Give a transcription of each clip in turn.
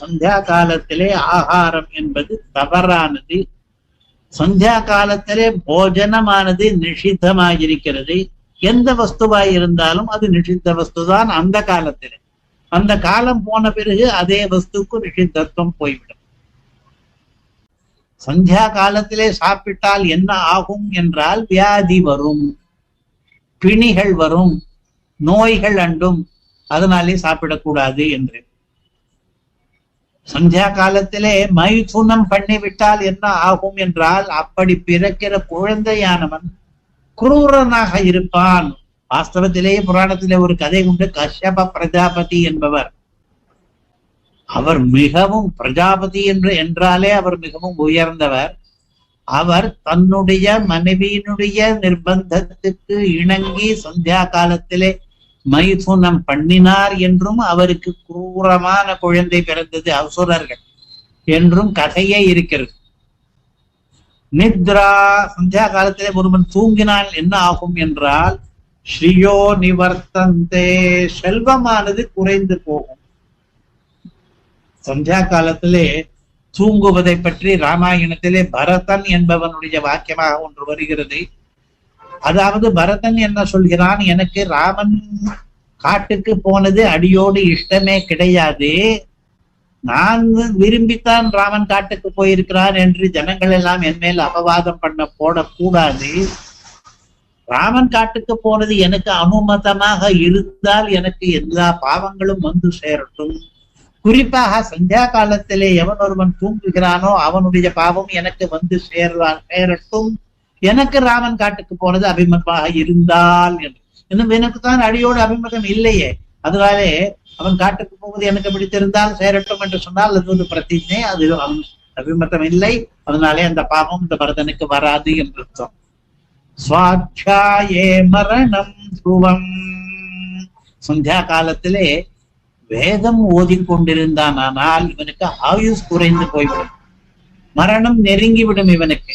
சந்தியா காலத்திலே ஆகாரம் என்பது தவறானது. சந்தியா காலத்திலே போஜனமானது நிஷித்தமாயிருக்கிறது. எந்த வஸ்துவாய் இருந்தாலும் அது நிஷித்த வஸ்துதான் அந்த காலத்திலே. அந்த காலம் போன பிறகு அதே வஸ்துக்கு நிஷித்தத்துவம் போய்விடும். சந்தியா காலத்திலே சாப்பிட்டால் என்ன ஆகும் என்றால் வியாதி வரும். பிணிகள் வரும். நோய்கள் அண்டும். அதனாலே சாப்பிடக்கூடாது என்று. சந்தியா காலத்திலே மைதுனம் பண்ணிவிட்டால் என்ன ஆகும் என்றால் அப்படி பிறக்கிற குழந்தையானவன் குரூரனாக இருப்பான். வாஸ்தவத்திலேயே புராணத்திலே ஒரு கதை உண்டு கஷ்யப பிரஜாபதி என்பவர். அவர் மிகவும் பிரஜாபதி என்று என்றாலே அவர் மிகவும் உயர்ந்தவர். அவர் தன்னுடைய மனைவியினுடைய நிர்பந்தத்துக்கு இணங்கி சந்தியா காலத்திலே மைதுனம் பண்ணினார் என்றும் அவருக்கு குரூரமான குழந்தை பிறந்தது அசுரர்கள் என்றும் கதையே இருக்கிறது. நித்ரா சந்தியா காலத்திலே ஒருவன் தூங்கினால் என்ன ஆகும் என்றால் ஸ்ரீயோ நிவர்த்தந்தே செல்வமானது குறைந்து போகும். சந்தியா காலத்திலே தூங்குவதை பற்றி ராமாயணத்திலே பரதன் என்பவனுடைய வாக்கியமாக ஒன்று வருகிறது. அதாவது பரதன் என்ன சொல்கிறான்? எனக்கு ராமன் காட்டுக்கு போனது அடியோடு இஷ்டமே கிடையாது. நான் விரும்பித்தான் ராமன் காட்டுக்கு போயிருக்கிறான் என்று ஜனங்கள் எல்லாம் என் மேல் அபவாதம் பண்ண போடக்கூடாது. ராமன் காட்டுக்கு போனது எனக்கு அனுமதமாக இருந்தால் எனக்கு எல்லா பாவங்களும் வந்து சேரட்டும். குறிப்பாக சந்தியா காலத்திலே எவன் ஒருவன் தூங்குகிறானோ அவனுடைய பாவம் எனக்கு வந்து சேர்வான் சேரட்டும். எனக்கு ராமன் காட்டுக்கு போனது அபிமதமாக இருந்தால் என்று. இன்னும் எனக்கு தான் அடியோடு அபிமதம் இல்லையே. அதனாலே அவன் காட்டுக்கு போவது எனக்கு பிடித்திருந்தால் சேரட்டும் என்று சொன்னால் அது ஒரு பிரதிஜை. அது அவன் அபிமதம் இல்லை. அதனாலே அந்த பாவம் இந்த பரதனுக்கு வராது என்று அர்த்தம். சுவாட்சாயே மரணம் துருவம். சந்தியா காலத்திலே வேதம் ஓதிக்கொண்டிருந்தான். ஆனால் இவனுக்கு ஆயுஸ் குறைந்து போய்விடும். மரணம் நெருங்கிவிடும் இவனுக்கு.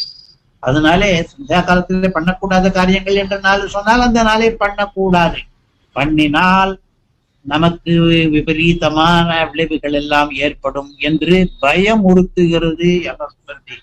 அதனாலே சந்தியா காலத்திலே பண்ணக்கூடாத காரியங்கள் என்ற நாள் சொன்னால் அந்த நாளை பண்ணக்கூடாது. பண்ணினால் நமக்கு விபரீதமான விளைவுகள் எல்லாம் ஏற்படும் என்று பயமுறுத்துகிறது எமஸ்மதி